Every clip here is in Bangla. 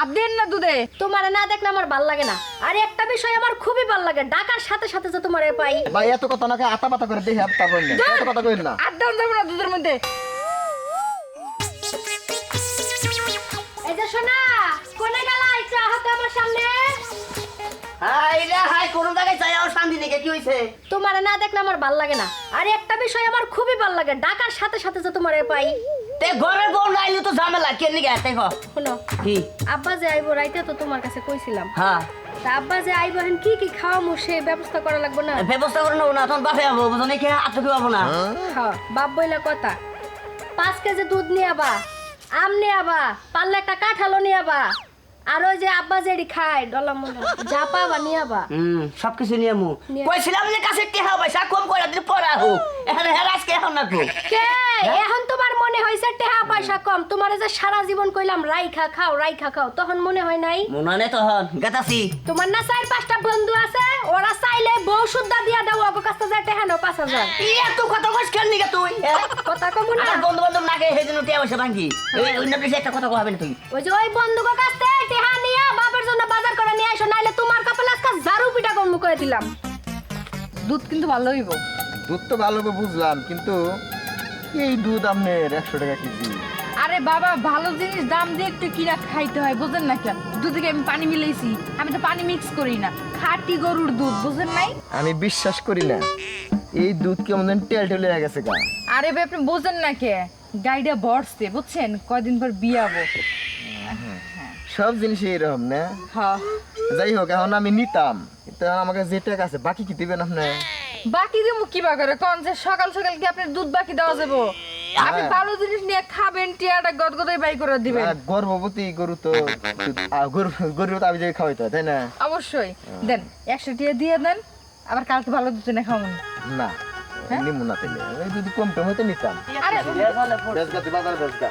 আদেন না দুধে। তোমার না দেখলে আমার ভালো লাগে না। আর একটা বিষয় আমার খুবই ভালো লাগে ডাকার সাথে সাথে যে তোমার পাই। ভাই এত কথা না আতা পাতা করে দেখে তারপর না। এত কথা কইন না। যাব না দুধের মধ্যে। এই যে শোনা কোনে গেলা? আহত আমার সামনে। হাই রে হাই কোন জায়গায় চাই আমার শান্তি নেই কি হইছে? তোমার না দেখলে আমার ভালো লাগে না। আর একটা বিষয় আমার খুবই ভালো লাগে ডাকার সাথে সাথে যে তোমার পাই। তে ঘরে বউ তো ঝামেলা কেন তাই কো? শোনো কি? আব্বা যে আইবো রাইতে তো তোমার কাছে কইছিলাম। হ্যাঁ। তা আব্বা যে আইবো কি কি খাওয়ামো সে ব্যবস্থা করা লাগবে না? ব্যবস্থা করে নেব না তখন বাপে যাব বুঝো নাকি আটকে পাবো না। হ্যাঁ বাপ বইলা কথা। পাঁচ কেজি দুধ নিয়ে আবা আম নিয়ে আবা পারলে একটা কাঁঠালো নিয়ে আবা আর ওই যে আব্বা যেড়ি খায় ডলা মনে যা পাবা নিয়ে আবা। হুম সবকিছু নিয়ে মু কইছিলাম যে কাছে টেহা পয়সা কম করে দিলে পড়া হোক। এখানে হেরাস কে এখন না কে? এখন তোমার মনে হয়েছে টেহা পয়সা কম। তোমার যে সারা জীবন কইলাম রাইখা খাও রাইখা খাও। তখন মনে হয় নাই? মনে তখন গেতাছি। তোমার না চার পাঁচটা বন্ধু আছে ওরা চাইলে বউ শুদ্ধা দিয়া দাও অগো কাছে যা টেহা নাও পাঁচ হাজার। এত কথা কইস কেন নিগে তুই? হ্যাঁ? কথা কম না। আমার বন্ধু বান্ধব নাকে সেই জন্য টেহা পয়সা ভাঙ্গি ওই অন্য বেশি একটা কথা কহাবেন তুই ওই যে ওই বন্ধুকে কাছ থেকে টেহা নিয়া বাপের জন্য বাজার করে নিয়ে আসো নাইলে তোমার কপালে আজকে ঝাড়ু পিঠা কম করে দিলাম। দুধ কিন্তু ভালো হইব। দুধ তো ভালো বুঝলাম। কিন্তু এই দুধ আপনার একশো টাকা কেজি। আরে বাবা ভালো জিনিস দাম দিয়ে একটু কিনা খাইতে হয় বুঝেন না কেন? দুধে আমি পানি মিলাইছি আমি তো পানি মিক্স করি না। খাঁটি গরুর দুধ বুঝেন নাই? আমি বিশ্বাস করি না এই দুধ কেমন যেন টেল টেলে হয়ে গেছে গা। আরে ভাই আপনি বুঝেন না কে? গাড়িটা বসছে বুঝছেন? কয়দিন পর বিয়াবো। সব জিনিস এইরকম না? হ্যাঁ। যাই হোক এখন আমি নিতাম তো আমাকে যে টাকা আছে বাকি কি দিবেন আপনি? বাকি দেবো কি বা করে? কোন যে সকাল সকাল কি আপনার দুধ বাকি দেওয়া যাব? আপনি। ভালো জিনিস নিয়ে খাবেন টিয়াটা গদগদাই বাই করে দিবেন। গর্ভবতী গরু তো গরু গরু তো আমি যে খাওয়াইতে হয়, তাই না? অবশ্যই। দেন একশো টিয়া দিয়ে দেন আবার কালকে ভালো দুধ এনে খাওয়ান না নিমু না তাইলে যদি কম টম হইতে নিতাম। আরে বাজার বেজগা।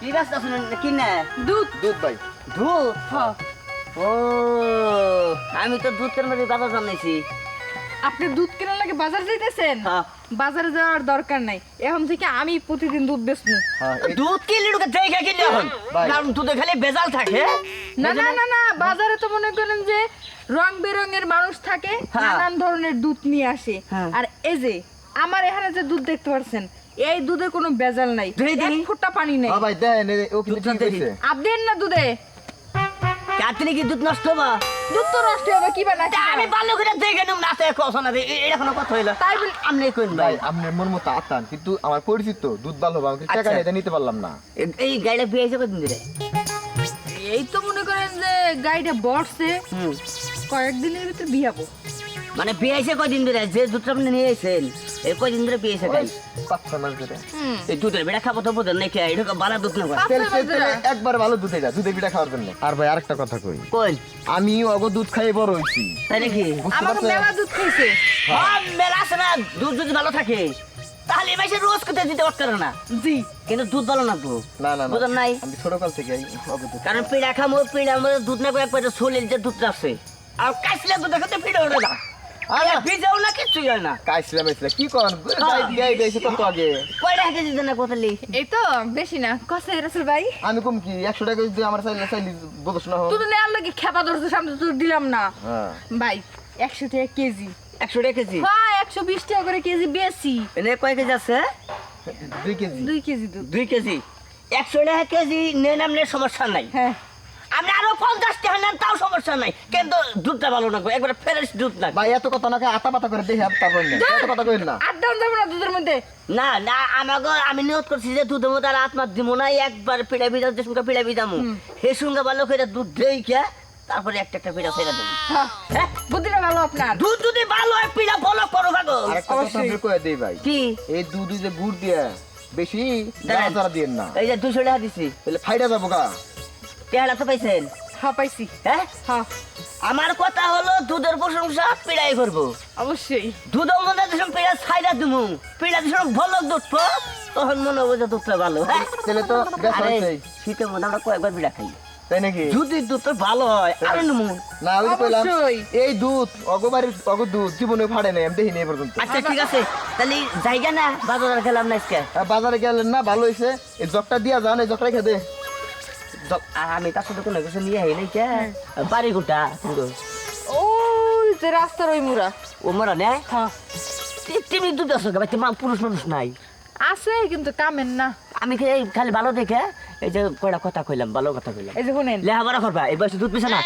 কি ব্যস্ত শুনেন কি দুধ। দুধ ভাই। দুধ? হ্যাঁ ও আমি তো দুধ কেন বাজার জানাইছি। আপনি দুধ কেনার লাগে বাজার যাইতেছেন হ্যাঁ। বাজারে যাওয়ার দরকার নাই এখন থেকে আমি প্রতিদিন দুধ বেচবো হ্যাঁ দুধ কিনলে ঢুকে দেখে কিনলে এখন। কারণ দুধে খালি বেজাল থাকে না না না না বাজারে তো মনে করেন যে রং বেরঙের মানুষ থাকে হ্যাঁ। নানান ধরনের দুধ নিয়ে আসে। আর এই যে আমার এখানে যে দুধ দেখতে পাচ্ছেন এই দুধে কোনো বেজাল নাই এক। ফুটা পানি নেই ভাই দেন ও কিন্তু ঠিক দেখি। কইছে আবদেন না দুধে কাটলে কি দুধ নষ্ট হবা? দুধ তো নষ্ট হবে কি বা না তা আমি করে দেখে নিম নাতে কস না এটা কোনো কথা হইল। তাই বলি- আপনি কইন ভাই। আপনার মন মতো আতান কিন্তু আমার পরিচিত দুধ ভালো হবে আমাকে টাকা আচ্ছা। নিতে পারলাম না। এই গাড়িটা পেয়েছে কদিন ধরে? এই তো মনে করেন যে গাড়িটা বসছে কয়েকদিনের ভিতর বিয়াবো মানে পেয়েছে কদিন ধরে? যে দুধটা আপনি নিয়ে এসেছেন এই কদিন ধরে পেয়েছে ওই গাড়ি মাস ধরে। এই দুধের বেড়া খাব তো বোঝেন নাকি? এটা বালা দুধ না। একবার ভালো দুধ এটা দুধে পিঠা খাওয়ার জন্য। আর ভাই আরেকটা কথা কই। কই? আমি অগ দুধ খাই বড় হইছি তাই নাকি? বুঝতে মেলা দুধ খাইছে। হ্যাঁ, মেলা আছে না দুধ যদি ভালো থাকে তাহলে এই রোজ খেতে দিতে পারতে না। জি। কিন্তু দুধ ভালো না তো। না নাই? আমি ছোট কাল থেকে কারণ পিড়া খামো পিড়ার মধ্যে দুধ না করে একবার শরীর যে দুধ আছে। আর কাশলে দুধ খেতে পিড়া ওঠে না। আর ভিজেও না কিচ্ছুই হয় না। কাইছিলাম এসে কি কন। গাই গাইছে কত আগে। কয়টা হেঁটে দিতে না কোথালি? এই তো বেশি না। কসে রাসেল ভাই। আমি কম কি? একশো টাকা যদি আমার চাইলে চাইলে বলছ না তুই তো নেওয়ার লাগে খেপা ধরছে সামনে তো দিলাম না। হ্যাঁ। ভাই টাকা কেজি। একশো টাকা কেজি? হ্যাঁ একশো বিশ টাকা করে কেজি বেশি। এনে কয় কেজি আছে? দুই কেজি। দুই কেজি কেজি। একশো টাকা কেজি নেন সমস্যা নাই। হ্যাঁ। আপনি আরও পঞ্চাশ টাকা নেন তাও সমস্যা নাই। কিন্তু দুধটা ভালো না একবার ফ্রেশ দুধ না। ভাই এত কথা না আতা পাতা করে দেখে তারপর না। এত কথা না। আর দাম যাব না দুধের মধ্যে। না না আমাকে আমি নিয়োগ করছি যে দুধের মধ্যে আর আত্মার দিব না একবার পিড়া বিদাম যে সঙ্গে পিড়া বিদামু হে সঙ্গে ভালো করে দুধ দেই কে তারপরে একটা একটা পিড়া ছেড়ে দেবো। হ্যাঁ, হ্যাঁ? বুদ্ধিটা ভালো আপনার। দুধ যদি ভালো হয় পিড়া ফলো করো ভাগো। আরেকটা কথা কয়ে দেই ভাই। কি? এই দুধ যে গুড় দিয়ে বেশি দিয়েন না। এই যে দুশো টাকা দিছি। তাহলে ফাইডা যাব গা। পেয়ারা তো পাইছেন? হ্যাঁ পাইছি। হ্যাঁ? হ্যাঁ। আমার কথা হলো দুধের প্রশংসা পিড়াই করব। অবশ্যই। দুধের মধ্যে যখন পিড়া ছাইরা দিমু পিড়া যখন ভালো দুধ পো, তখন মনে হবে যে দুধটা ভালো হ্যাঁ? তাহলে তো শীতের মধ্যে আমরা কয়েকবার পিড়া খাই। তাই নাকি? যদি দুধটা ভালো হয় আরে নেব। না ওই কইলাম এই দুধ অগবাড়ির অগ দুধ জীবনে ফাড়ে নাই আমি দেখিনি পর্যন্ত। আচ্ছা ঠিক আছে। তাহলে জায়গা না বাজার গেলাম না আজকে? বাজারে গেলেন না ভালো হয়েছে এই জগটা দিয়া যান এই জগটা দে। চল আমি তার সাথে কোনো কিছু নিয়ে আই নাই কে বাড়ি গোটা ওই যে রাস্তার ওই মুরা ও মরা নে? হ্যাঁ তুমি দুধ আসো ভাই তোমার পুরুষ মানুষ নাই। আছে কিন্তু না। আমি খালি ভালো দেখে এই যে কয়টা কথা কইলাম ভালো কথা কইলাম। এই যে শুনেন। লেখাপড়া করবা এই বয়সে দুধ পিছে না?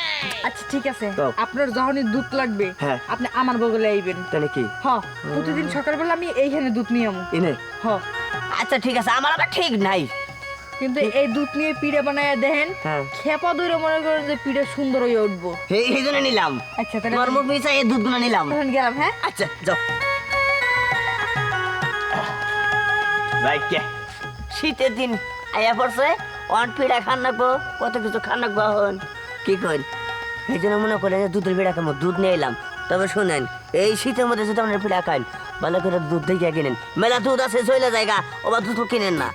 আচ্ছা ঠিক আছে। আপনার যখনই দুধ লাগবে হ্যাঁ। আপনি আমার বগলে আইবেন তাহলে কি হ প্রতিদিন সকালবেলা আমি এইখানে দুধ নিয়ে আমু ইনে হ। আচ্ছা ঠিক আছে আমার আবার ঠিক নাই। কিন্তু এই দুধ নিয়ে পিঠে বানায় দেখেন হ্যাঁ। খেপা মনে করেন যে পিঠে সুন্দর হয়ে উঠবো। এই জন্য নিলাম। আচ্ছা তাহলে মিশা এই দুধগুলো নিলাম। তখন গেলাম হ্যাঁ? আচ্ছা যাও। ভাই কে? শীতের দিন আয়া পড়ছে অন পিড়া খান রাখব কত কিছু খান রাখব এখন। কি করেন এই জন্য মনে করেন যে দুধের পিড়া খাব দুধ নিয়ে এলাম। তবে শুনেন এই শীতের মধ্যে যদি আপনার পিড়া খান ভালো করে দুধ দিয়ে কিনেন। মেলা দুধ আছে চলে জায়গা ওবার দুধ কিনেন না।